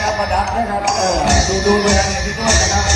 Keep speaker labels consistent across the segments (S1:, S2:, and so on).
S1: นะครับประดับนะครับเออดูดูดูอย่างนี้ด้วยนะครับ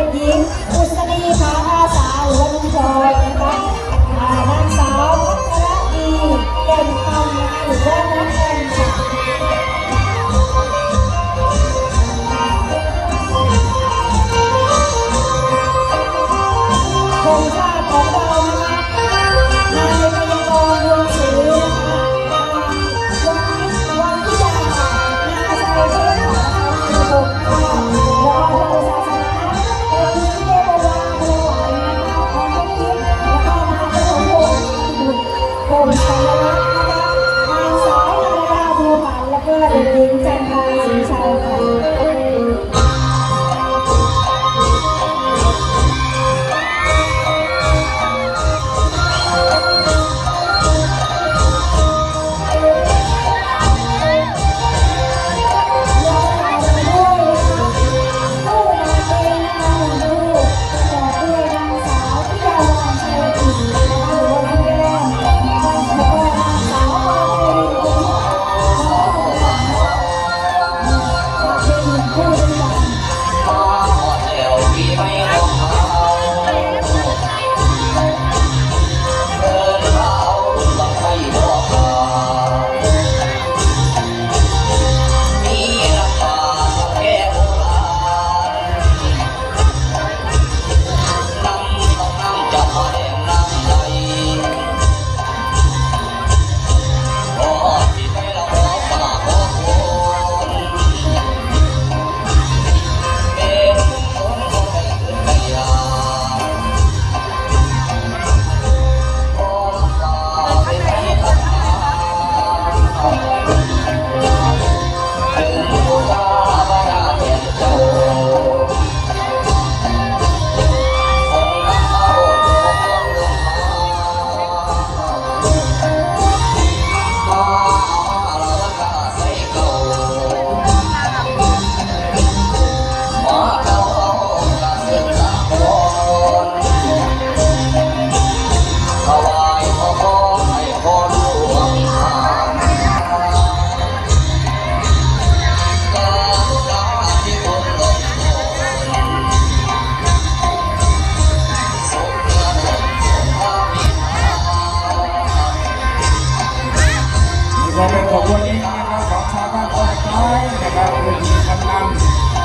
S1: นะ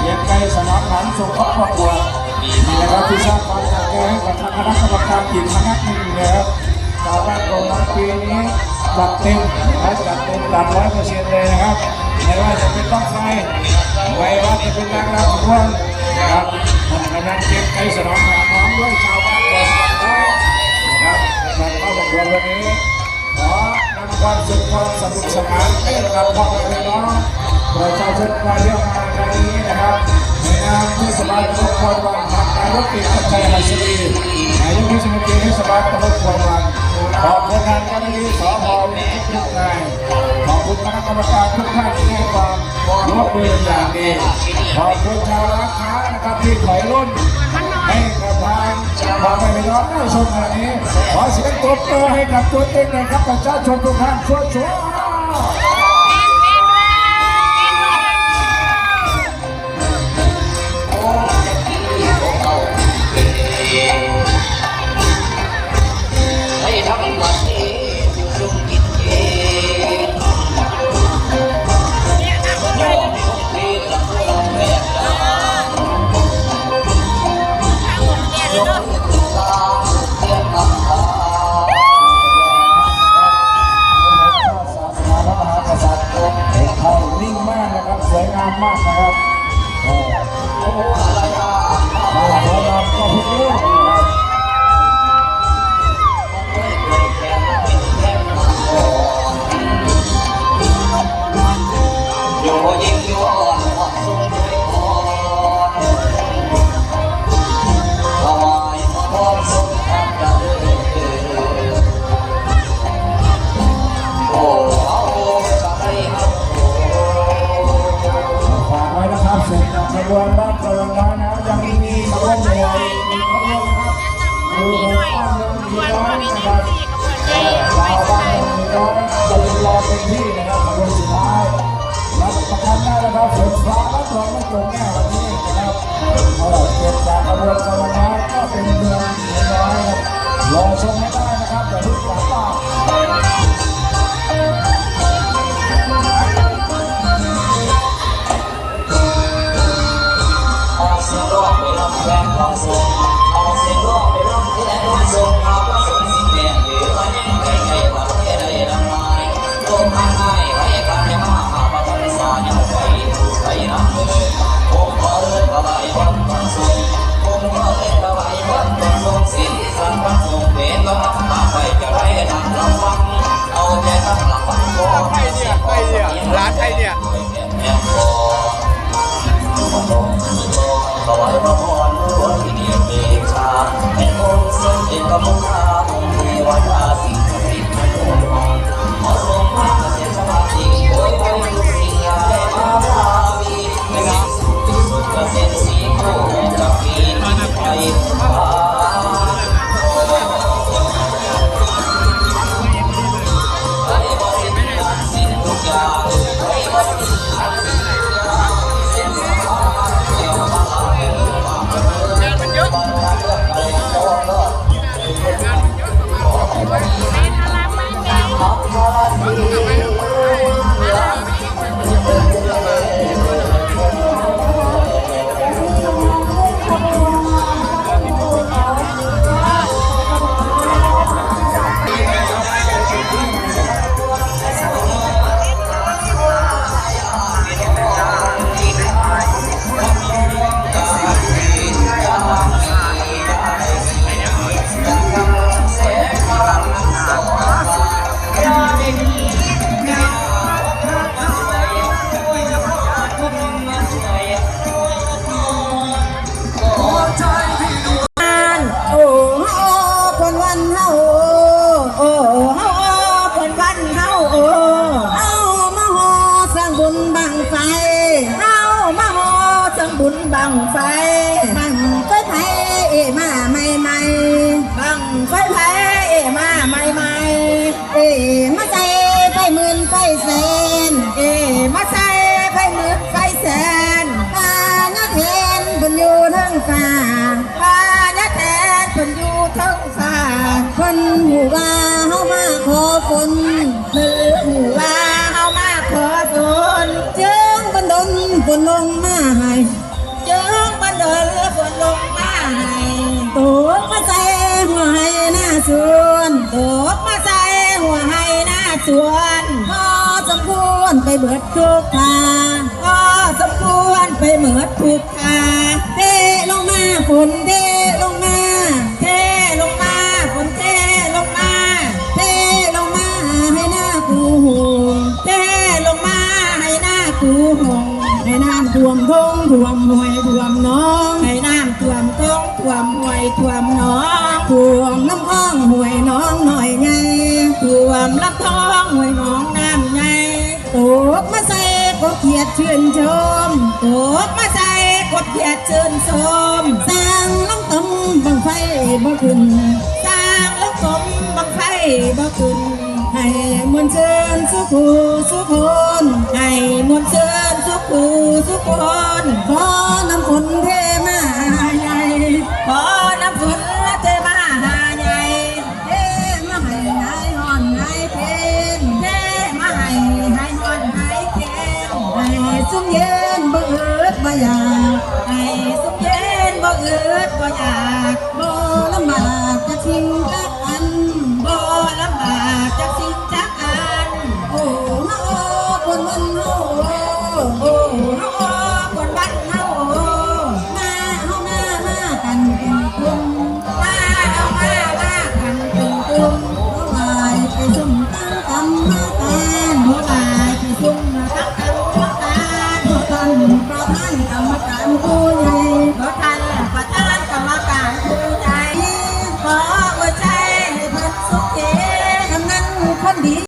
S2: เยียง
S1: ไกลสนองหลังส่งครอบครัวนี่นะครับที่สร้างความขัดแย้กับคณะกรรมการอีกคณะหนึ่งนะครับชาวบ้านโรงน้ำปีนี้จัดเต็มและจัดเต็มตัดร้อยเปอร์เซ็นต์เลยนะครับไม่ว่าจะเป็นต้องไฟไม่ว่าจะเป็นนางรำขบวนนะครับท่านกำลังเก็บไกลสนองหลังพร้อมด้วยชาวบ้านโรงน้ำน้อยนะครับการเข้าขบวนวันนี้ขอนำความสุขความสนุกสนานให้กับพ่อแม่พี่น้องประชาชนมาเที่ยวงา นครั้งนี้นะครับในนามเทศบาลตำบลควนวันทางนายกเอกชัยหัสดีนายกเทศมนตรีเทศบาลตำบลควนวันขอบคุณทางเจ้าหน้าที่สพทุกนายขอบคุณคณะกรรมการทุกท่านที่ให้ความร่วมมืออย่างดีขอบคุณชาวร้านค้านะครับที่ถอยร่นให้กับทางพ่อแม่พี่น้องได้ชมขณะนี้ขอเสียงตบมือให้กับตัวเต็งนะครับประชาชนทุกท่านช่วยช่วย
S3: ฝ มา
S1: ใส่ไปหมื่นไปแสนเอ้มาใส่
S3: ไปหมื่น
S1: ไปแสนป้านักเห็นบุอยู่ทั้งฟ้าป้านื้อแทนคนอยู่ทั้งฟ้าคนหูว่าเฮา
S3: มาขอฝนมือหูว่าเฮามาขอฝนจึงบันดลฝนลงมาให้จึงบันดลฝนลงมาให้ตัวมาใส่หัวให้หน้าชวนตัว สวนพอสมควรไปเหมือด
S2: ทุกทาก็สมควรไปเหมือดทุกทาเทลงมาฝนเท วยท่วมหน้องให้น้ำท่วมทงท่วมห้วยท่วมหน้องท่วมน้ำห้องห้วยหน้องหน่อยไงท่วมลำท้องห้วยหน้องน้ำไงตกมาใส่กดเขียดชื่นชมตกมาใส่กดเขียดชื่นชมสร้างลงตมบังไฟบ่ขึ้นสร้างลงตมบังไฟบ่ขึ้นให้มวลเชิญสุขูสุขคนให้มวลเชิญสุขูสุขคน บ่อยากบ่ลำบากจะทิ้งกับอัน